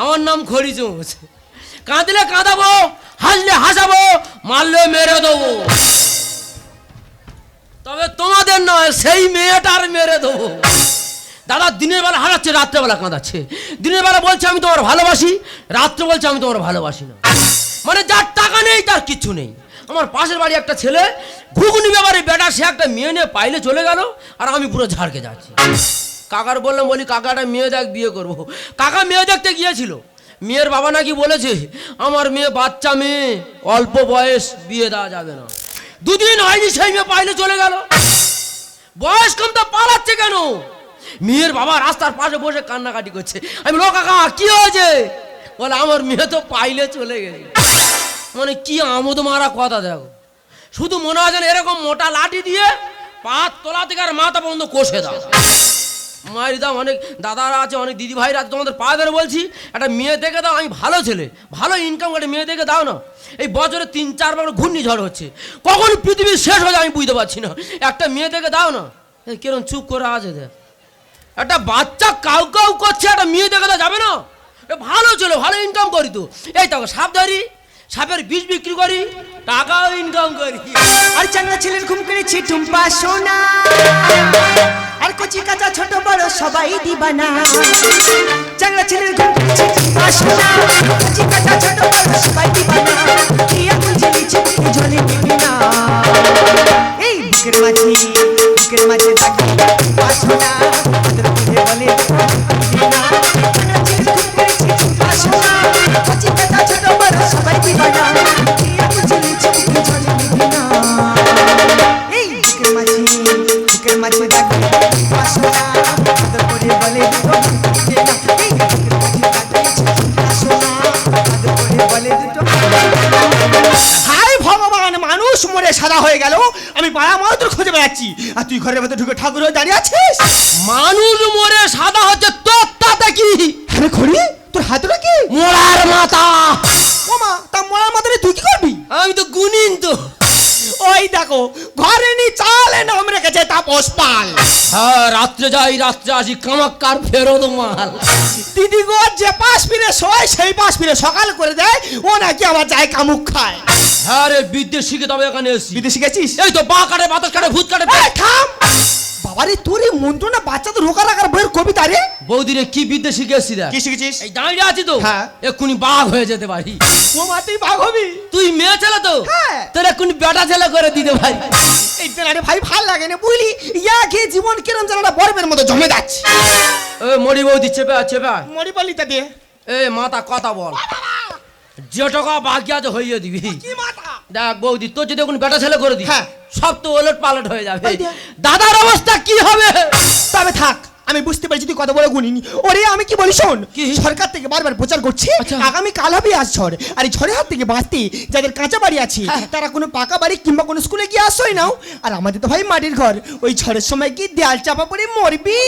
আমার নাম কাঁদলে কাঁদাবো, হাসলে হাসাবো, মারলে মেরে দেবো। তবে তোমাদের নয়, সেই মেয়েটার মেরে দেবো। দাদা, দিনের বেলা হারাচ্ছে, রাত্রেবেলা কাঁদাচ্ছে। দিনের বেলা বলছে, আমি তোমার ভালোবাসি। রাত্রে বলছে, আমি তোমার ভালোবাসি না। মানে যার টাকা নেই, তার কিচ্ছু নেই। আমার পাশের বাড়ি একটা ছেলে, ঘুগুনি ব্যাপারে বেটা, সে একটা মেয়ে নিয়ে পাইলে চলে গেল, আর আমি পুরো ঝাড়কে যাচ্ছি। কাকার বললাম, বলি কাকাটা মেয়ে দেখ, বিয়ে করব। কাকা মেয়ে দেখতে গিয়েছিল। মেয়ের বাবা নাকি বলেছে, আমার মেয়ে বাচ্চা মেয়ে, অল্প বয়স, বিয়ে দেওয়া যাবে না। দুদিন হয়নি, সেই মেয়ে পাইলে চলে গেল। বয়স কম তো পালাচ্ছে কেন? মেয়ের বাবা রাস্তার পাশে বসে কান্নাকাটি করছে। আমি লো কাকা, কি হয়েছে? বলে, আমার মেয়ে তো পাইলে চলে গেছে। মানে কি আমোদ মারা কথা দেখো। শুধু মনে হয় যেন এরকম মোটা লাঠি দিয়ে পা তোলা থেকে আর মাথা পর্যন্ত কষে দাও। মায়ের দাম অনেক, দাদারা আছে, অনেক দিদি ভাইরা আছে, তোমাদের পা ধরে বলছি, একটা মেয়ে দেখে দাও, আমি ভালো ছেলে, ভালো ইনকাম করে মেয়ে দেখে দাও না। এই বছরে তিন, চারবার ঘূর্ণিঝড় হচ্ছে। কখন পৃথিবী শেষ হয়ে আমি বুঝতে পারছি না। একটা মেয়ে দেখে দাও না। কিরম চুপ করে আছে দেখ। একটা বাচ্চা কাউ কাউ করছে, একটা মেয়ে দেখে দাও, যাবে না? ভালো ছিল, ভালো ইনকাম করি তো। এই তো সাপ ধরি সাপের বীজ বিক্রি করি টাকাও ইনকাম করি। আর চাঙ্গা ছেলের ঘুম করেছি টুম্পা সোনা। আর কচি কাঁচা ছোট বড় সবাই দিবানা। চাঙ্গা ছেলের ঘুম করেছি টুম্পা সোনা। কচি কাঁচা ছোট বড় সবাই দিবানা। আঙুল জ্বলিছে কি জ্বলে দিবি না এই বুকের মাঝে বুকের মাঝে তাকে টুম্পা সোনা। আর তুই ঘরের ভেতরে ঢুকে ঠাকুর হয়ে দাঁড়িয়ে আছিস? মানুষ মরে সাদা হচ্ছে তোর তাতে কি? আরে খড়ি তোর হাতটা কি? মোড়ার মাথা। মামা তা মরার মাথা তুই কি করবি? আমি তো গুনিন তো। ওই দেখো ঘরে নি চালে নাম রেখেছে তাপস পাল। হ্যাঁ রাত্রে যাই রাত্রে আসি কামাক্কার ফেরত মাল। দিদি গো যে পাশ ফিরে শোয় সেই পাশ ফিরে সকাল করে দেয় ও নাকি আমার যায় কামুক খায়। হ্যাঁ রে বিদেশি শিখে তবে এখানে এসছি বিদেশি গেছিস? এই তো বা কাটে বাতাস কাটে ভূত কাটে থাম! বাবারে তোর এই মন্ত্র না বাচ্চাদের রোকা রাখার বইয়ের কবিতা রে? বৌদিরে কি বিদ্যে শিখে এসছি দেখ কি শিখেছিস? এই দাঁড়িয়ে আছি তো। হ্যাঁ। এক্ষুনি বাঘ হয়ে যেতে পারি। ও মা তুই বাঘ হবি? তুই মেয়ে ছেলে তো? হ্যাঁ। তোর এক্ষুনি বেটা ছেলে করে দিতে পারি। এই তেনারে ভাই ভালো লাগে না বুঝলি? ইয়া খেয়ে জীবন কিরম যেন একটা বরফের মতো জমে যাচ্ছে। এ মরি বৌদি চেপে আয়, চেপে মরি বলি তা দিয়ে এ মাথা কথা বল। যে টাকা বাকি আছে হইয়ে দিবি। কি মাথা দেখ বৌদি তোর যদি এখন বেটা ছেলে করে দিই হ্যাঁ। সব তো ওলট পালট হয়ে যাবে। দাদার অবস্থা কি হবে? তবে থাক আমি বুঝতে পারছি তুই কত বড় গুণিনি। ওরে আমি কি বলি শোন কি? সরকার থেকে বারবার প্রচার করছে আচ্ছা। আগামী কাল হবে আজ ঝড়। আর এই ঝড়ের হাত থেকে বাঁচতে যাদের কাঁচা বাড়ি আছে হ্যাঁ। তারা কোনো পাকা বাড়ি কিংবা কোনো স্কুলে গিয়ে আসোই নাও। আর আমাদের তো ভাই মাটির ঘর ওই ঝড়ের সময় কি দেয়াল চাপা পড়ে মরবি?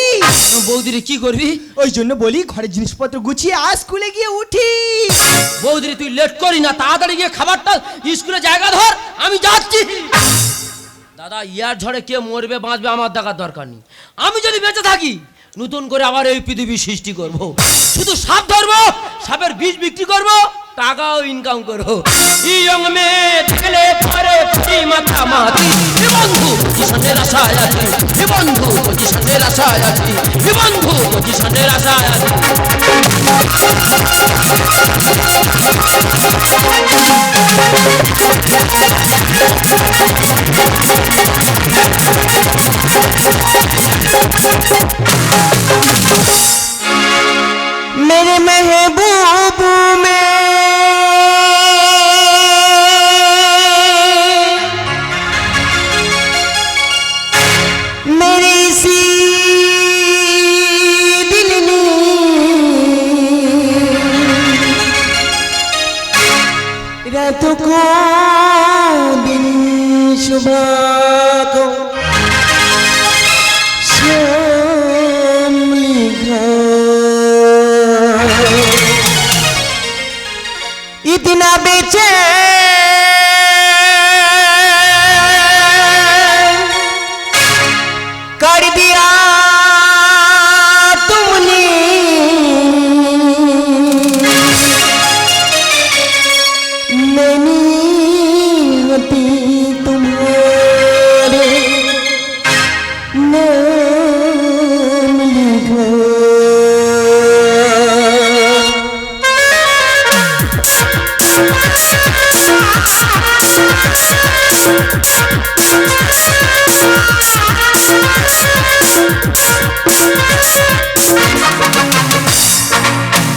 বৌদিরে কি করবি? ওই জন্য বলি ঘরের জিনিসপত্র গুছিয়ে আজ স্কুলে গিয়ে উঠি। বৌদিরে তুই লেট করি না তাড়াতাড়ি গিয়ে খাবারটা স্কুলে জায়গা ধর আমি যাচ্ছি। দাদা ইয়ার ঝড়ে কে মরবে বাঁচবে আমার দেখার দরকার নেই। আমি যদি বেঁচে থাকি নতুন করে আবার এই পৃথিবী সৃষ্টি করব। শুধু সাপ ধরবো, সাপের বীজ বিক্রি করব, টাকাও ইনকাম করব। বন্ধু পজিশনের আশায় আছি। হে বন্ধু পজিশনের আশায় আছি। হে বন্ধু পজিশনের আশায় আছি। मेरे Thank you. Yeah.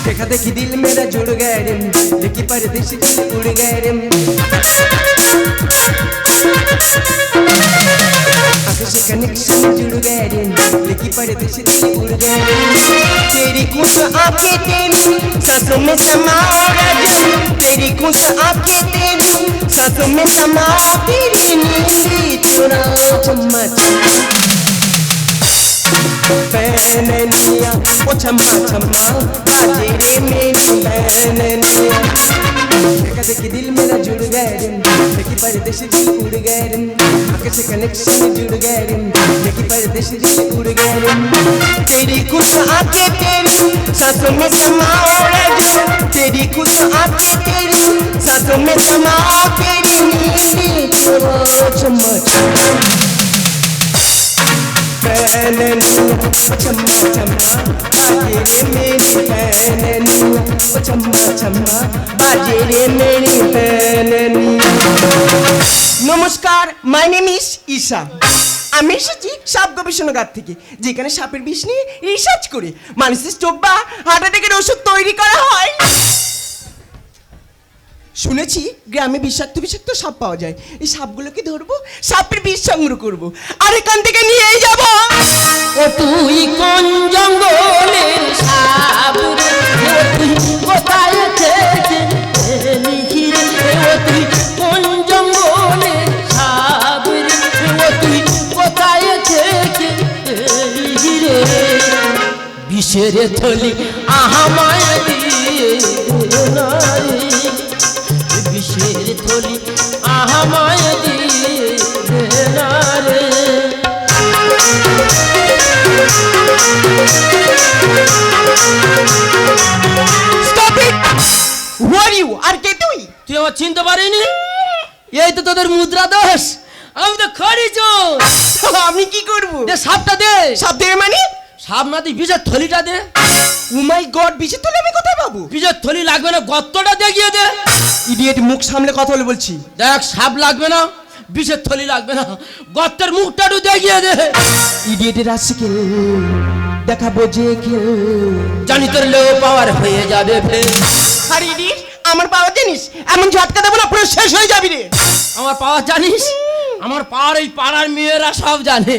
देखा देखी दिल मेरा जुड़ गया रे लेकिन परदेश तेरी कुछ आँखें तेरी, सांसों में समा राजन तेरी कुछ आँखें तेरी, सांसों में समा तेरी नींद। चुरा चम्मा पैननिया ओ छम्मा छम्मा बाजे रे मेरी पैननिया देखा देखी दिल मेरा जुड़ गया रे देखी परदेश दिल उड़ गया रे आँखें से कनेक्शन जुड़ गया रे देखी परदेश दिल उड़ गया रे तेरी कुछ आँखें तेरी सांसों में समा जो तेरी कुछ आँखें तेरी सांसों में समा तेरी चुरा चम्मा चम्मा पैननिया चम्मा चम्मा बाजे रे मेरी पैननिया ओ चम्मा चम्मा बाजे রে মেরি पैननिया নমস্কার মাই নেম ইস ঈশা আমি এসেছি সাপ গবেষণাগার থেকে যেখানে সাপের বিষ নিয়ে রিসার্চ করে মানুষের স্ট্রোক বা হার্ট অ্যাটাকের ওষুধ তৈরি করা হয় শুনেছি গ্রামে বিষাক্ত বিষাক্ত সাপ পাওয়া যায়। এই সাপগুলোকে ধরবো, সাপের বিষ সংগ্রহ করব। আর এখান থেকে নিয়েই যাব। ও তুই কোন জঙ্গলের সাপ তুই? বিষের থলি আহামায় দিয়ে আমার চিনতে পারিনি? এই তো তোদের মুদ্রা দোষ। আমি তো খড়ি চোর আমি কি করব? দে সাপটা দে। সাপ দেবে মানে? সাপ না তুই বিষের থলিটা দে। ও মাই গড বিষে তাহলে আমি কোথায় পাবো? বিষের থলি লাগবে না গর্তটা দেখিয়ে দে। ইডিয়েট মুখ সামলে কথা বলে বলছি। দেখ সাপ লাগবে না বিষের থলি লাগবে না গর্তের মুখটা একটু দেখিয়ে দে। ইডিয়েটের দেখাবো যে খেল জানি তোর লো পাওয়ার হয়ে যাবে আর ইডিয়েট আমার পাওয়া জানিস এমন ঝটকা দেবো না পুরো শেষ হয়ে যাবি রে। আমার পাওয়ার জানিস? আমার পাড়ার এই পাড়ার মেয়েরা সব জানে।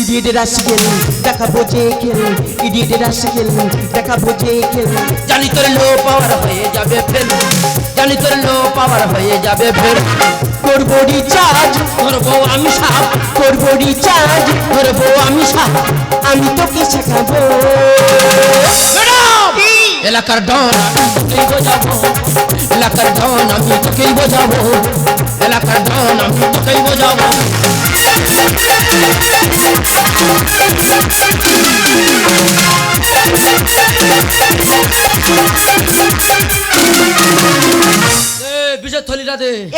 ইডিয়েটের আসছে খেল দেখাবো যে খেল ইডিয়েটের আসছে খেল দেখাবো যে খেল জানি তোর লো পাওয়ার হয়ে যাবে ফের জানি তোর লো পাওয়ার হয়ে যাবে ফের করব রিচার্জ ধরবো আমি সাপ। করব রিচার্জ ধরবো আমি সাপ। আমি তোকে শেখাবো? এলাকার ডন আমি বোঝাবো? এলাকার ডন আমি তোকেই বোঝাবো? এলাকার ডন আমি তোকেই বোঝাবো?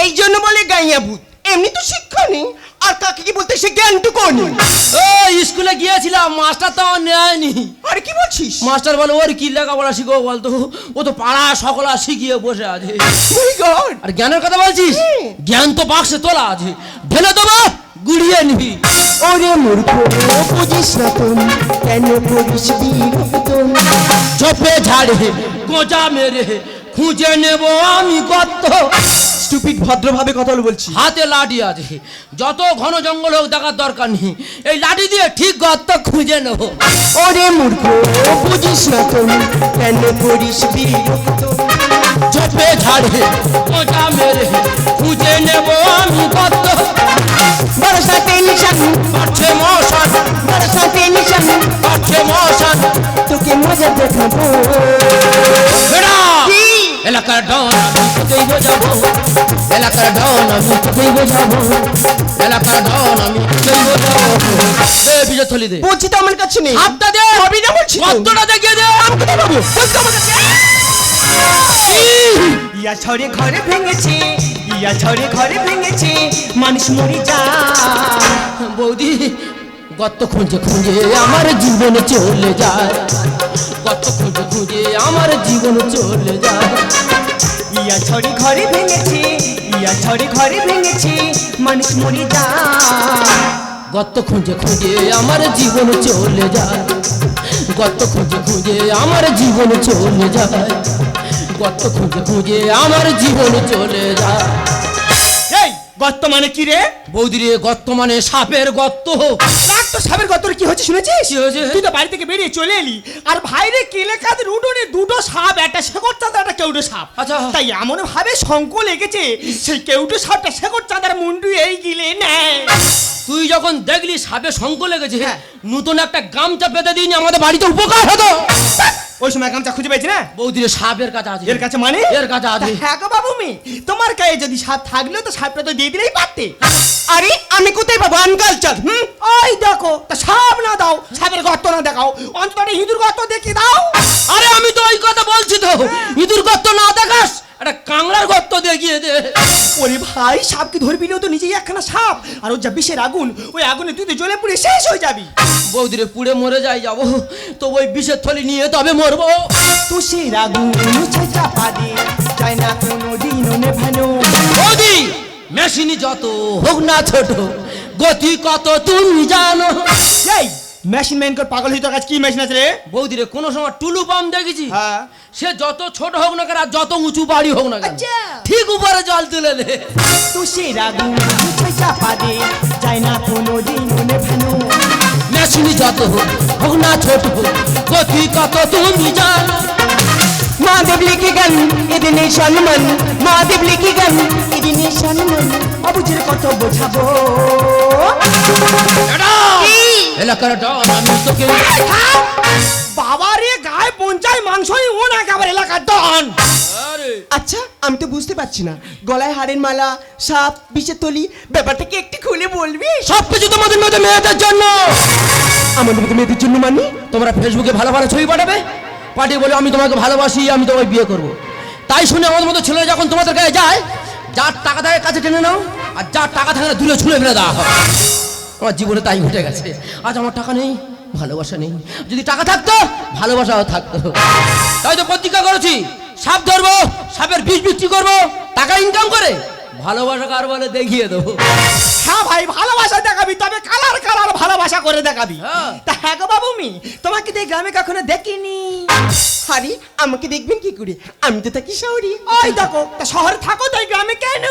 এই জন্য বলে গাইয়া ভূত। এমনি তো শিক্ষা নেই। আর কাকে কি বলতে সে জ্ঞানটুকু নেই ও স্কুলে গিয়েছিলাম মাস্টার তো আমার নেয়নি। আর কি বলছিস? মাস্টার বলে ওর কি লেখাপড়া শিখো বলতো? ও তো পাড়া সকলা শিখিয়ে বসে আছে। God! আর জ্ঞানের কথা বলছিস? জ্ঞান তো বাক্সে তোলা আছে। ঢেলে দেবো গুড়িয়ে নিবি। ওরে মূর্খ বুঝিস না তুমি কেন করিস বিরক্ত ঝোপে ঝাড়ে গোজা মেরে খুঁজে নেব আমি গর্ত। স্টুপিড ভদ্রভাবে কথা বলে বলছি হাতে লাঠি আছে। যত ঘন জঙ্গল হোক দেখার দরকার নেই। এই লাঠি দিয়ে ঠিক গর্ত খুঁজে নেব। ওরে মূর্খ বুঝিস না তুমি কেন করিস বিরক্ত? ঝোপে ঝাড়ে গোজা মেরে খুঁজে নেব আমি গর্ত। বরসা টেনশন পাচ্ছে মশান বরসা টেনশন পাচ্ছে মশান তোকে মজা দেখাবো? এলাকার ডন আমি তোকেই বোঝাবো। এলাকার ডন আমি তোকেই বোঝাবো। এলাকার ডন আমি তোকেই বোঝাবো। এ বিজয় থলি দে। বলছি তো আমার কাছে নেই। হাতটা দে। পাবি না বলছি তো। দেখিয়ে দে। আমি কোথায় পাবো? বলছি আমার কাছে ইয়া ছড়ে ঘরে ভেঙেছে ইয়া ছড়ে ঘরে ভেঙেছে মানুষ মরে যা বৌদি গর্ত খুঁজে খুঁজে আমার জীবন চলে যায়। গর্ত খুঁজে খুঁজে আমার জীবন চলে যায়। ইয়া ছড়ে ঘরে ভেঙেছে ইয়া ছড়ে ঘরে ভেঙেছে মানুষ মরে যা গর্ত খুঁজে খুঁজে আমার জীবন চলে যায়। গর্ত খুঁজে খুঁজে আমার জীবন চলে যায়। গর্ত খুঁজে খুঁজে আমার জীবন চলে যায়। এই গর্ত মানে কি রে? বৌদি রে গর্ত মানে সাপের গর্ত। রাখ তো সাপের গর্তরে কি হচ্ছে শুনেছিস কি হয়েছে? তুই তো বাড়ি থেকে বেরিয়ে চলে এলি আর ভাইরে কেলে কাদের উঠোনে দুটো সাপ একটা শেকড় চাঁদা একটা কেউটো সাপ আচ্ছা। তাই এমন ভাবে শঙ্ক লেগেছে সেই কেউটো সাপটা শেকড় চাঁদার মুন্ডু এই গিলে নেয় তুই যখন দেখলি সাপে শঙ্ক লেগেছে হ্যাঁ। নতুন একটা গামছা পেতে দিইনি আমাদের বাড়িতে উপকার হতো। ওই সময় গামছা খুঁজে পেয়েছি না? বৌদি রে সাপের কাছে আছে। এর কাছে মানে? এর কাছে আছে। হ্যাঁ গো বাবু মেয়ে তোমার গায়ে যদি সাপ থাকলেও তো সাপটা তো দিয়ে দিলেই পারতে। আরে আমি কোথায় পাবো? আনকালচার হুম? ওই দেখো তা সাপ না দাও সাপের গর্ত না দেখাও। অন্তত একটা ইঁদুর গর্ত দেখিয়ে দাও। আরে আমি তো ওই কথা বলছি তো। ইঁদুর গর্ত না দেখাস একটা কাংলার গর্ত দেখিয়ে দে। ওরে ভাই সাপকে ধরবি না তো নিজেই একখানা সাপ। আর ওর যা বিষের আগুন ওই আগুনে তুই তো জ্বলে পুড়ে শেষ হয়ে যাবি। বৌদিরে পুড়ে মরে যাই যাব তো ওই বিষের থলি নিয়ে তবে মরবো। তুষের আগুন ছেঁচা পাদে চায় না কোনো দিন নেভানো। বৌদি মেশিনি যত হোক না ছোট গতি কত তুমি জানো। এই মেশিন ম্যান করে পাগল তোর কাছে কি মেশিন আছে রে? বৌদিরে কোনো সময় টুলু পাম্প দেখেছি? হ্যাঁ। সে যত ছোট হোক না কেন আর যত উঁচু বাড়ি হোক না কেন আচ্ছা। ঠিক উপরে জল তুলে দে। তুষের আগুন ছেঁচা পাদে চায় না কোনো দিন নেভানো মেশিনি যত হোক হোক না ছোট হোক গতি কত তুমি জানো। মহাদেব লিখে গান এদিনে সম্মান মহাদেব লিখে গান এদিনে সম্মান অবুঝের কত বোঝাবো? এলাকার ডন আমি তোকে বাবা রে গায়ে পঞ্চায় মাংসই ও না একেবারে এলাকার ডন আরে। আচ্ছা আমি তো বুঝতে পারছি না। গলায় হাড়ের মালা সাপ বিষের তলি ব্যাপারটা কি একটু খুলে বলবি? সব কিছু তোমাদের মধ্যে মেয়েদের জন্য। আমাদের মতো মেয়েদের জন্য মানি? তোমরা ফেসবুকে ভালো ভালো ছবি পাঠাবে? পাঠিয়ে বলে আমি তোমাকে ভালোবাসি আমি তোমায় বিয়ে করব। তাই শুনে আমাদের মতো ছেলে যখন তোমাদের গায়ে যায় যার টাকা থাকে কাছে টেনে নাও। আর যা টাকা থাকে না দূরে ছুঁড়ে ফেলে দেওয়া হয়। আমার জীবনে তাই ঘটে গেছে। আজ আমার টাকা নেই ভালোবাসা নেই। যদি টাকা থাকতো ভালোবাসাও থাকতো। তাই তো প্রতিজ্ঞা করেছি সাপ ধরবো সাপের বিষ বিক্রি করব টাকা ইনকাম করে ভালোবাসা কার বলে দেখিয়ে দেবো। হ্যাঁ ভাই ভালোবাসা দেখাবি তবে কালার কালার ভালোবাসা করে দেখাবি। হ্যাঁ। তা হ্যাঁ গো বাবু মি তোমাকে তো গ্রামে কখনো দেখিনি। হারি আমাকে দেখবেন কি করে? আমি তো থাকি শহরে। ওই দেখো তা শহরে থাকো তো এই গ্রামে কেন?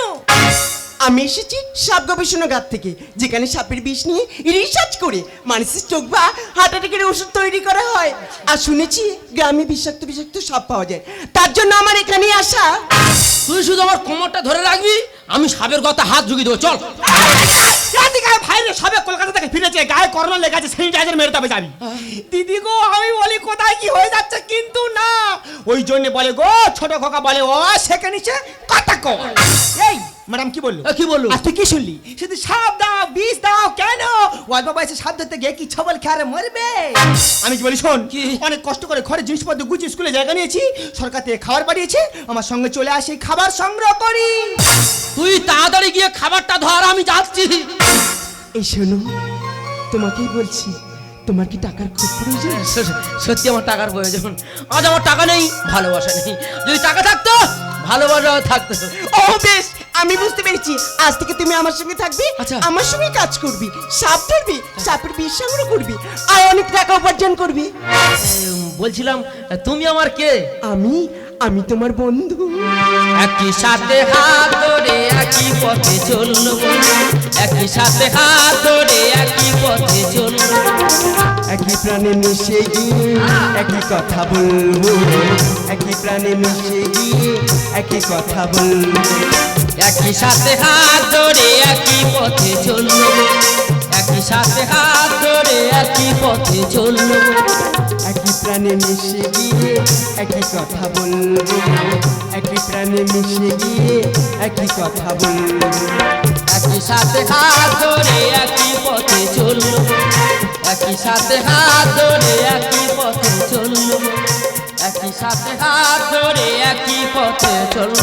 আমি এসেছি সাপ গবেষণাগার থেকে যেখানে সাপের বিষ নিয়ে রিসার্চ করে মানুষের চোখ বা হার্ট অ্যাটাকের ওষুধ তৈরি করা হয়। আর শুনেছি গ্রামে বিষাক্ত বিষাক্ত সাপ পাওয়া যায়। তার জন্য আমার এখানে আসা। তুই শুধু আমার কোমরটা ধরে রাখবি আমি সাপের কথা হাত ঝুঁকি দেবো চল। গায়ে ভাইরে সবে কলকাতা থেকে ফিরেছে গায়ে করোনা লেগে আছে স্যানিটাইজার মেরে তবে যাবি। দিদি গো আমি বলি কোথায় কি হয়ে যাচ্ছে কিন্তু না। ওই জন্য বলে গো ছোট খোকা বলে ও সেকে নিচে কথা কো এই ম্যাডাম কি বলল? কি বলল? তুই কি শুনলি? শুধু সাপ দাও বিষ দাও কেন? অল্প বয়সে সাপ ধরতে গিয়ে কি ছবল খেয়ারে মরবে? আমি কি বলি শোন কি? অনেক কষ্ট করে ঘরে জিনিসপত্র গুছিয়ে স্কুলে জায়গা নিয়েছি সরকার থেকে খাবার পাঠিয়েছে আমার সঙ্গে চলে আসে খাবার সংগ্রহ করি। তুই তাড়াতাড়ি গিয়ে খাবারটা ধর আমি যাচ্ছি। এই শোনো তোমাকেই বলছি তোমার কি টাকার খুব প্রয়োজন? সত্যি আমার টাকার প্রয়োজন। আজ আমার টাকা নেই ভালোবাসা নেই। যদি টাকা থাকতো ভালোবাসাও থাকতে ও বেশ আমি বুঝতে পেরেছি। আজ থেকে তুমি আমার সঙ্গে থাকবি আচ্ছা। আমার সঙ্গে কাজ করবি সাপ ধরবি সাপের বিষ সংগ্রহ করবি আর অনেক টাকা উপার্জন করবি। বলছিলাম তুমি আমার কে? আমি আমি তোমার বন্ধু। একই সাথে হাত ধরে একই পথে চলল একই সাথে হাত ধরে একই পথে চলল একই প্রাণে মিশে গিয়ে একই কথা বলব একই প্রাণে মিশে গিয়ে একই কথা বলব একই সাথে হাত ধরে একই পথে চলল একই সাথে হাত ধরে একই পথে একই একই প্রাণে মিশে গিয়ে একই কথা বলব। একই প্রাণে মিশে গিয়ে একই কথা বলব। একই সাথে হাত ধরে একই পথে চলল একই সাথে হাত ধরে একই পথে চলল একই সাথে হাত ধরে একই পথে চলল